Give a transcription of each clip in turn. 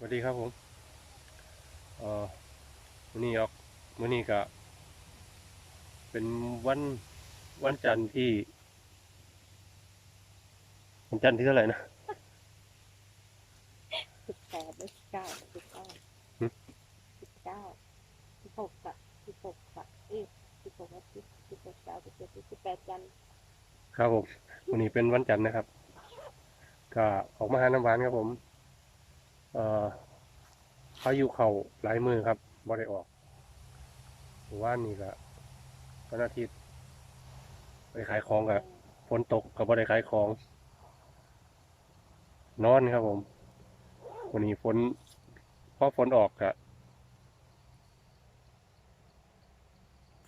สวัสดีครับผมเอ่อวันนี้ออกวันนี้ก็เป็นวันวันจันทร์ที่ วันจันทร์ที่เท่าไหร่นะสิบแปดหรือสิบเก้าสิบเก้าหึสิบเก้าสิบหกกะสิบหกกะเอ๊ะสิบหกวันที่สิบหกเก้าสิบเจ็ดสิบแปดจันทร์ครับผมวันนี้เป็นวันจันทร์นะครับ ก็ออกมาหาน้ำหวานครับผม เอ่อพายุเข่าหลายมือครับบ่ได้ออกหมู่บ้านนี่ก็วันอาทิตย์ไปขายของกับฝนตกกับบ่ได้ขายของ นอนครับผม วันนี้ฝนพอฝนออกกะ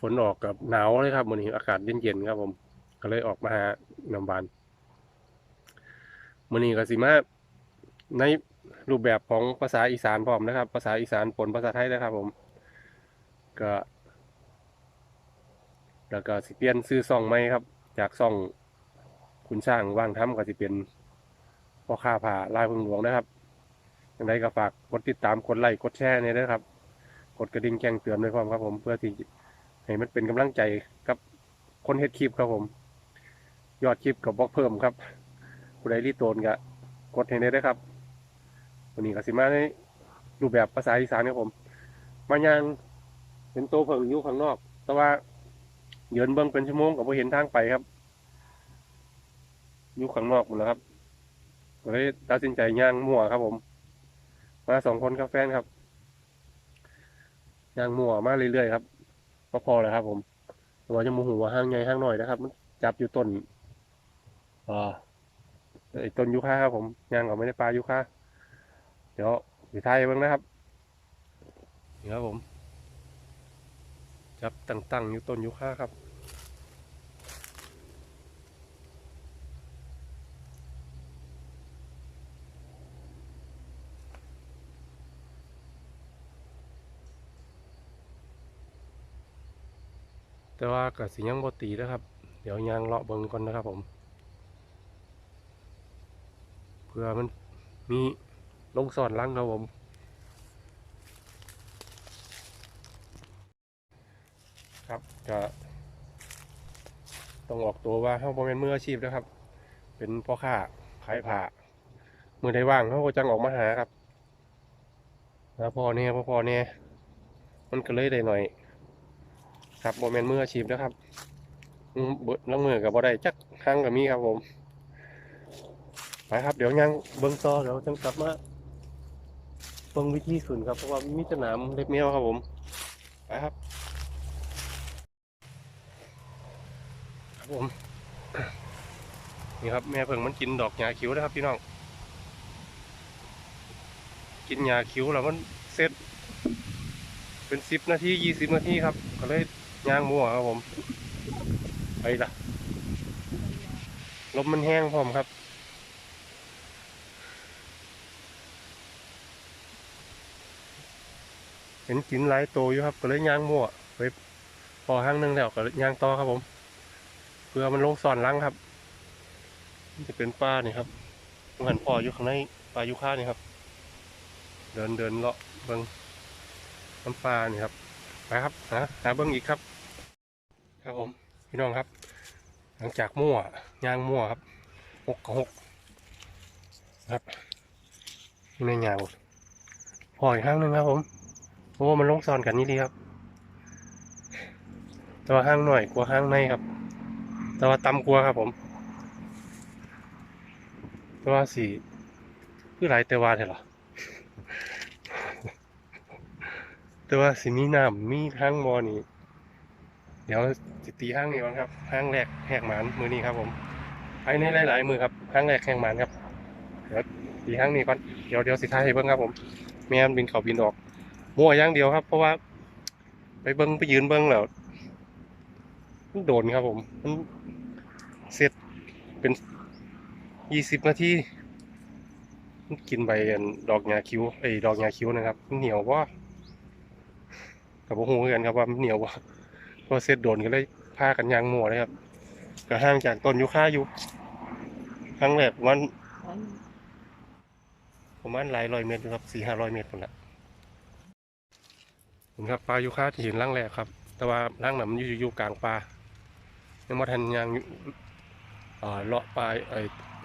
ฝนออกกับหนาวเลยครับวันนี้อากาศเย็นๆครับผม ก็เลยออกมาหาน้ำบานมื้อนี้ก็สิมาใน รูปแบบของภาษาอีสานพร้อมนะครับ ภาษาอีสานปนภาษาไทยนะครับ ผม ก็ แล้วก็สิเปลี่ยนซื้อซ่องใหมครับ จากซ่องคุณช่างว่างทำก็สิเป็นพ่อค้าผ่าลายพึงหลวงนะครับยังไงก็ฝากกดติดตามกดไลค์กดแชร์เนี่ยนะครับ กดกระดิ่งแจ้งเตือนด้วยพร้อมครับ ผมเพื่อที่ให้มันเป็นกำลังใจกับคนเฮ็ดคลิปครับผม ยอดคลิปกับบล็อกเพิ่มครับผู้ใดรีโตนก็กดให้ได้ครับ วันนี้ก็สิมาในรูปแบบภาษาอีสานครับผม มายังเห็นโตวเพิ่งอยู่ข้างนอก แต่ว่าเยืนเบิ่งเป็นชั่วโมงก็บ่เห็นทางไปครับอยู่ข้างนอกหมดแล้วครับก็เลยตัดสินใจย่างมั่วครับผม มาสองคนครับแฟนครับย่างมั่วมาเรื่อยๆครับก็พอแล้วครับ ผมแต่ว่าจะมโหว่าห้างใหญ่ห้างหน่อยนะครับ มันจับอยู่ต้นอ่าไอ้ต้นยูคาครับผมย่างก็ไม่ได้ปลายูคา ดี๋ยวสีไทยเบ้างนะครับนี่ครับผมจับตั้งๆอยู่ต้นยูคาครับแต่ว่าก็สิยังบตีนะครับ เดี๋ยวยางเลาะเบิ่งก่อนนะครับผม เพื่อมันมี ลงสอนลังครับผมครับก็ต้องออกตัวว่าเฮาบ่แม่นมืออาชีพนะครับ เป็นพ่อค้าขายผ้ามือใดว่างเขาก็จังออกมาหาครับแล้วพอเนี่ยพอพอเนี่ยมันก็เลยได้หน่อย ครับโมเมนมืออาชีพนะครับอืมเบิดลังมือกับบ่ได้จักครั้งกับมีครับผมไปครับเดี๋ยวยังเบิ้งต่อเดี๋ยวจังกลับมา เบิ้งวิธีสุนครับเพราะว่ามีสนามเล็บเมียวครับผมไปครับครับผมนี่ครับแม่เพิ่งมันกินดอกหญ้าคิ้วนะครับพี่น้องกินหญ้าคิ้วแล้วมันเสร็จเป็นสิบนาทียี่สิบนาทีครับ ก็เลยย่างมั่วครับผมไปละลมมันแห้งพร้อมครับ ห็นกินหลายตัวอยู่ครับ ก็เลยย่างมั่วไปพอห้างหนึงแล้วก็ย่างต่อครับผมเพื่อมันลงซ่อนลังครับนี่จะเป็นปลานี่ครับมันหันพออยู่ข้างในปลายุค่านี่ครับ เดินเดินเลาะเบิงน้ำปลานี่ครับไปครับหาหาเบิ้งอีกครับ ครับผมพี่น้องครับ หลังจากมั่วย่างมั่วครับหกกับหกครับในยางพออีกครั้งหนึ่งครับผม เพราะว่ามันลงซ้อนกันนี่ดีครับ แต่ว่าห้างหน่อยกว่าห้างในครับ แต่ว่าต่ำกว่าครับผม แต่ว่าสี่คือหลายแต่ว่าเถอะหรอแต่ว่าสิมีน้ำมีห้างมอนี่เดี๋ยวสิตีห้างนี้ก่อนครับห้างแรกแหกหมานมือนี้ครับผมภายในหลายๆมือครับห้างแรกแหกหมานครับ เดี๋ยวตีห้างนี้ก่อนเดี๋ยวเดี๋ยวสิท้ายให้เบิ้งครับผมแม่นบินเขาบินออก มั่วอย่างเดียวครับ เพราะว่าไปเบิ้งไปยืนเบิ้งแล้วมันโดนครับผม มันเสร็จเป็นยี่สิบนาทีมันกินใบดอกยาคิ้วไอ้ดอกยาคิ้วนะครับมันเหนียวว่ากับพวกหูคือกันครับว่ามันเหนียวว่าพอเสร็จโดนก็เลยพากันยางหมัวเลยครับก็ห่างจากต้นยูคาอยู่ครั้งแรกวันประมาณหลายร้อยเมตรครับสี่ห้าร้อยเมตรคนละ ผมครับปลายูคาที่เห็นร่างแรกครับ แต่ว่าร่างนั้นมันอยู่อยู่กลางปลายังมาทันยางเลาะปลาไอ้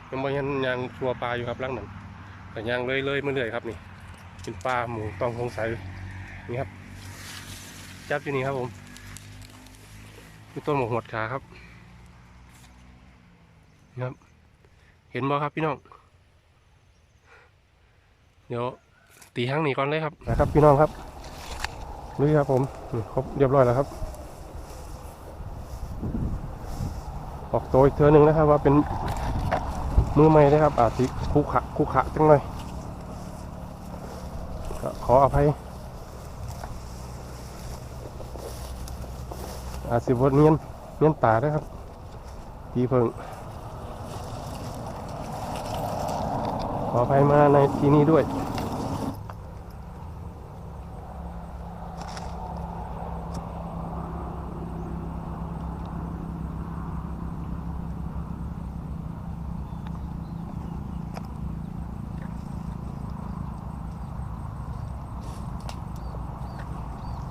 ยังมาทันยางชัวปลาอยู่ครับร่างนั้นแต่ยางเลยเลยมาเรื่อยครับนี่เป็นปลาหมูต้องสงสัยนี่ครับ จับอยู่นี่ครับผมคือต้นหมกหดขาครับนี่ครับ เห็นบ่ครับพี่น้อง เดี๋ยวตีห้างหนีก่อนเลยครับนะครับพี่น้องครับ ลุยครับผมครบเรียบร้อยแล้วครับ ออกตัวอีกเทือหนึ่งนะครับ ว่าเป็นมือใหม่นะครับ อาจจะคุขะคุขะจังหน่อยขออภัยอาจสิบวดเมียนเมียนตาด้วยครับทีเพิ่งขออภัยมาในที่นี้ด้วย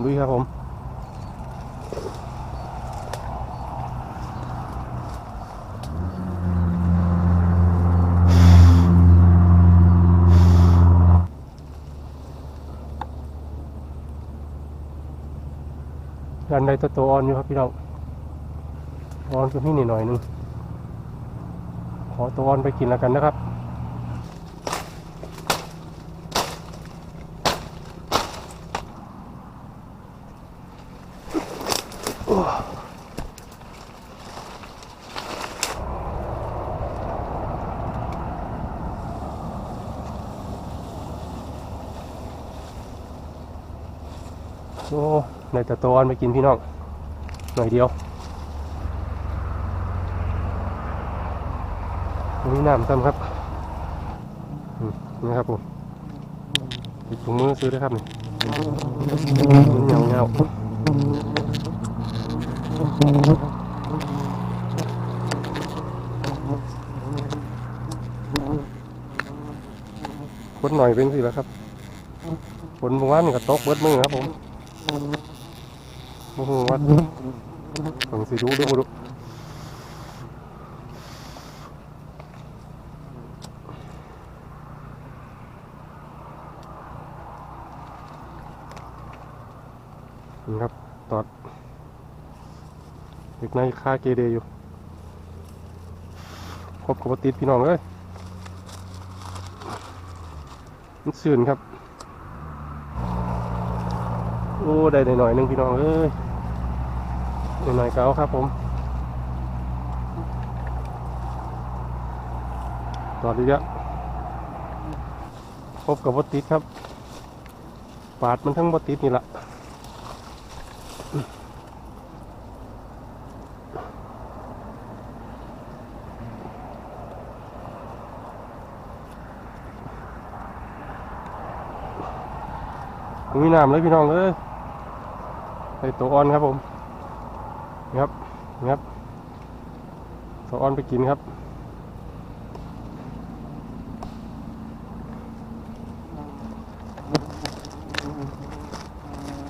ลุยครับผมดันได้ตัวโตอ่อนอยู่ครับพี่น้องอ่อนก็มีนิดหน่อยหนึงขอตัวอ่อนไปกินแล้วกันนะครับ โอ้ในแต่ตัวอ่อนไปกินพี่น้อง หน่อยเดียวนี่น้ำซ้ำครับนี่ครับผมติดถุงมือซื้อด้วยครับนี่เงาเงาฝนหน่อยเป็นสิแล้วครับฝนเมื่อวานนี่ก็ตกเบิดมือครับผม วัดฟังสิดูดูดูนี่ครับ ตอดเด็กในค่าเกเดอยู่ครบกับติดพี่น้องเลยมันสื่นครับ โอ้ได้หน่อยๆหนึงพี่น้องเอ้ยหน่อยๆเก่าครับผมต่อดีอะพบกับบติดครับ ปาดมันทั้งบติดนี่แหละมีน้ำเลยพี่น้องเอ้ย ส่ตัวอ่อนครับผมนี่ครับนี่ครับตัวอ่อนไปกินครับ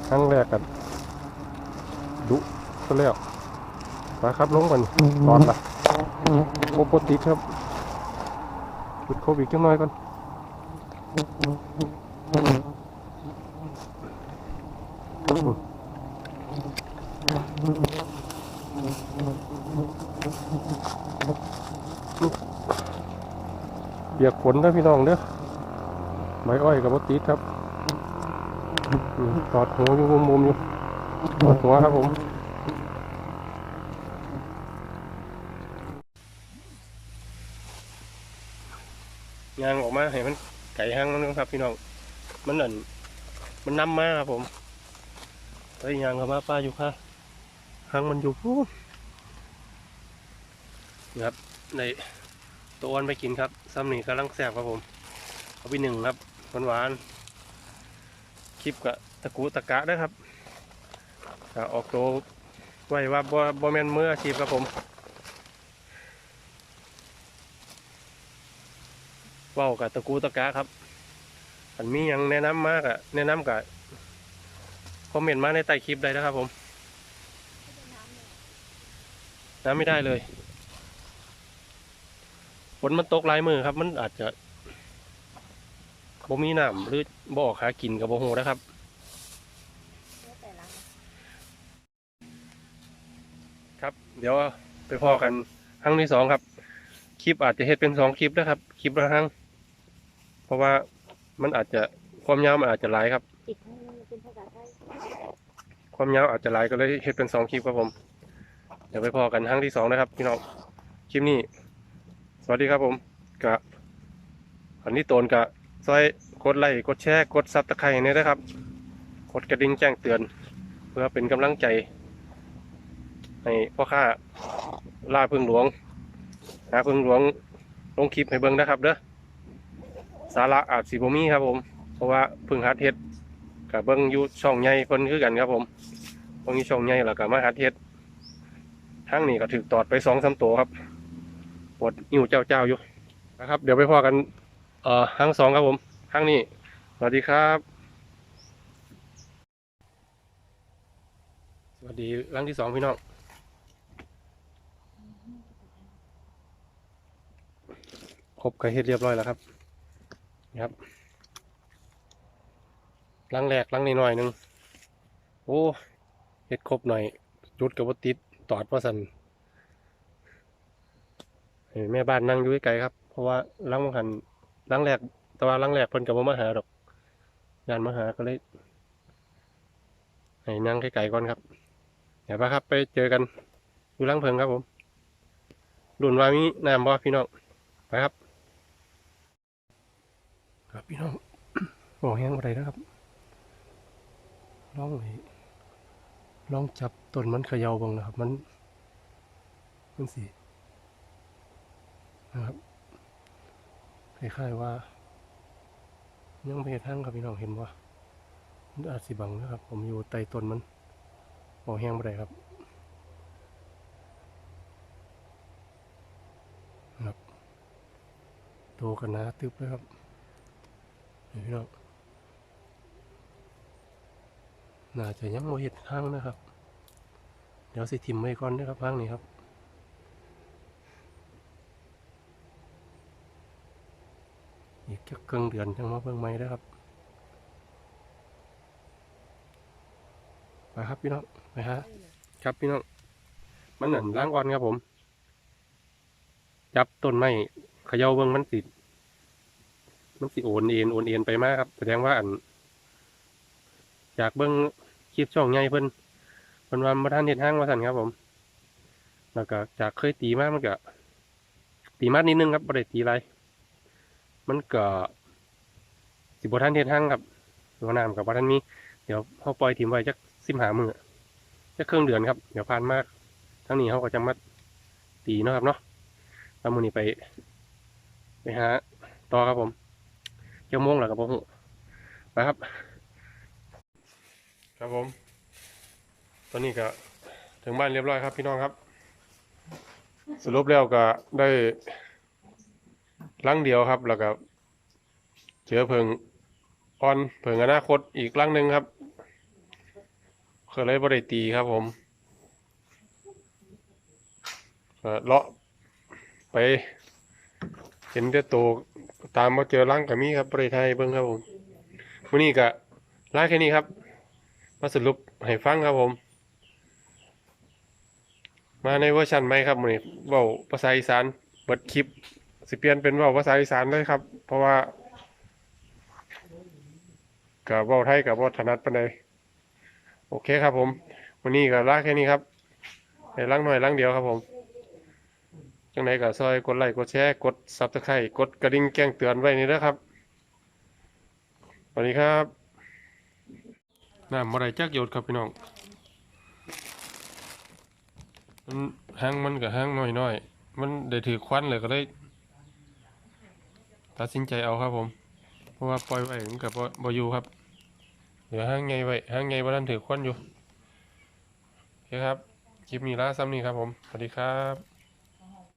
ครั้งแรกกันดุก็แล้วมาครับลงกันตอนละโอโปติดครับหยุดโควิดจังหน่อยก่อนเปียกฝนนะพี่น้องเด้อไม้อ้อยกับโปติดครับตอดหัวอยู่มุมๆอยู่ตอดหัวครับผมยางออกมาให้มันไก่ห้างนึงครับ พี่น้อง มันนั่นมันนำมาครับผมไปยางเข้ามาป้าอยู่ค่ะห้างมันอยู่พูดนี่ครับใน ตัวอ้วนไปกินครับซ้ำนี่กำลังแสบครับผม เอาไปหนึ่งครับหวานๆคลิปกับตะกูตะกะนะครับออกตัวไว้ว่าบ่บ่แม่นมืออาชีพครับผมเว้ากับตะกูตะกะครับอันมียังแนะนำมากอะแนะนำกับคอมเมนต์มาในใต้คลิปได้นะครับผม น้ำไม่ได้เลย นมันตกหลายมือครับ มันอาจจะบ่มีน้ำหรือบ่ออกหากินกับบ่ฮูนะครับแล้วแต่ละครับ เดี๋ยวไปพอกันครั้งที่สองครับ คลิปอาจจะเฮ็ดเป็นสองคลิปนะครับ คลิปละครั้ง เพราะว่ามันอาจจะความยาวมันอาจจะหลายครับครั้งหนึงเยความยาวอาจจะหลายก็เลยเฮ็ดเป็นสองคลิปครับผม เดี๋ยวไปพอกันครั้งที่สองนะครับ พี่น้อง คลิปนี้ สวัสดีครับผมกะอันนี้โตนกะซอยกดไลค์กดแชร์กดซับตะไคร้เนี่ยนะครับกดกระดิ่งแจ้งเตือน เพื่อเป็นกำลังใจให้พ่อค้าล่าพึ่งหลวงหาพึ่งหลวงลงคลิปให้เบิ่งนะครับเด้อสาระอาจสิบ่มีครับผม เพราะว่าพึ่งหัดเฮ็ดกับเบิ่งอยู่ช่องใหญ่เพิ่นคือกันครับผมเบิ่งอยู่ช่องใหญ่แล้วก็มาหัดเฮ็ดทั้งนี้ก็ถึกตอดไปสองสามตัวครับ วดนิ้วเจ้าเจ้าๆอยู่นะครับ เดี๋ยวไปพอกันเอ่อครั้งสองครับผมครั้งนี้สวัสดีครับ สวัสดีครั้งที่สองพี่น้องครบกับเฮ็ดเรียบร้อยแล้วครับนี่ครับลังแรกลังนิดหน่อยหนึงโอ้เฮ็ดครบหน่อยจุดกับว่าติดตอดว่าสัน แม่บ้านนั่งอยู่ไกลๆครับ เพราะว่าลังมังหันลังแรกแต่ว่าลังแรกเพิ่นกับมาหาดอกยานมาหาก็เลยให้นั่งไกลๆก่อนครับ เดี๋ยวไปครับ ไปเจอกันอยู่ลังเพิงครับผมรุ่นว่ามีน้ำบ่พี่น้องไปครับ ครับพี่น้องบอกแห้งอะไรนะครับลองเลยลองจับต้นมันเขย่าบ้างนะครับ มันมันสี นะครับคล้ายๆว่า ยังไม่เห็นทั้งครับพี่น้องเห็นว่ามันอาจสิบังนะครับ ผมอยู่ใต้ต้นมันหอแห้งไปเลยครับครับโตกันนะตึบเลยครับเห็นพี่น้องน่าจะยังโมเห็ดห้างนะครับ เดี๋ยวสิทิมไว้ก่อนนะครับห้างนี้ครับ อีกจะเกิงเดือนจังมาเบิ่งไม้ได้อครับไปครับพี่น้องไปฮะครับพี่น้องมันหนันล้างอ่อนครับผม จับต้นไม้เขย่าเบิ้องมันสิมันสิโอนเอ็นโอนเอ็นไปมากครับ แสดงว่าอันอยากเบิ้องคลิปช่องใหญ่เพิ่นเพิ่นว่ามาท่านเห็ดห้างมาสั่นครับผม แล้วก็จากเคยตีมากมันก็ตีมากนิดนึงครับบ่ได้ตีไร มันก็สิบ่ท่านเห็ดห้งครับหัวหน้ำกับบ่ท่านมีเดี๋ยวเขาปล่อยทีมไว้จักสิบหามือจะเครื่องเดือนครับ เดี๋ยวผ่านมากทั้งนี้เขาก็จะมาตีเนาะครับเนาะแล้วมือนี้ไป ไปหาต่อครับผมเจ้าโมงแล้วครับผมไปครับ ครับผม ตอนนี้ก็ถึงบ้านเรียบร้อยครับพี่น้องครับ สรุปแล้วก็ได้ ลังเดียวครับ แล้วก็เจอเพิงออนเพิงอนาคตอีกลังหนึ่งครับเคยเลยบริตีครับผมเลาะไป เห็นแต่โตวตามมาเจอร่างกับมีครับบริไทยเบิ้งครับผมวันนี้ก็ล่าแค่นี้ครับ มาสรุปให้ฟังครับผม มาในเวอร์ชันใหม่ครับวันนี้เว้าภาษาอีสานเบิดคลิป สิเปลี่ยนเป็นว้าภาษาอีสานเลยครับ เพราะว่ากับว้าไทยกับว่าถนัดปานใดโอเคครับผม วันนี้ก็ลาแค่นี้ครับให้ล้างหน่อยล้างเดียวครับผมจังไหนก็ซอยกดไลค์กดแชร์กดซับสไครต์กดกระดิ่งแจ้งเตือนไว้นี่นะครับสวัสดีครับน้ำอะไรจักโยดครับพี่น้องมันห้างมันกับห้างน้อยน้อยๆมันได้ถือควันเลยก็ได้ ตัดสินใจเอาครับผม เพราะว่าปล่อยไว้มันกับบอยู่ครับ เหลือห้างไงไว้ห้างไงว่าท่านถือควันอยู่โอเคครับ คลิปนี้ล่าซ้ำนี้ครับผม สวัสดีครับ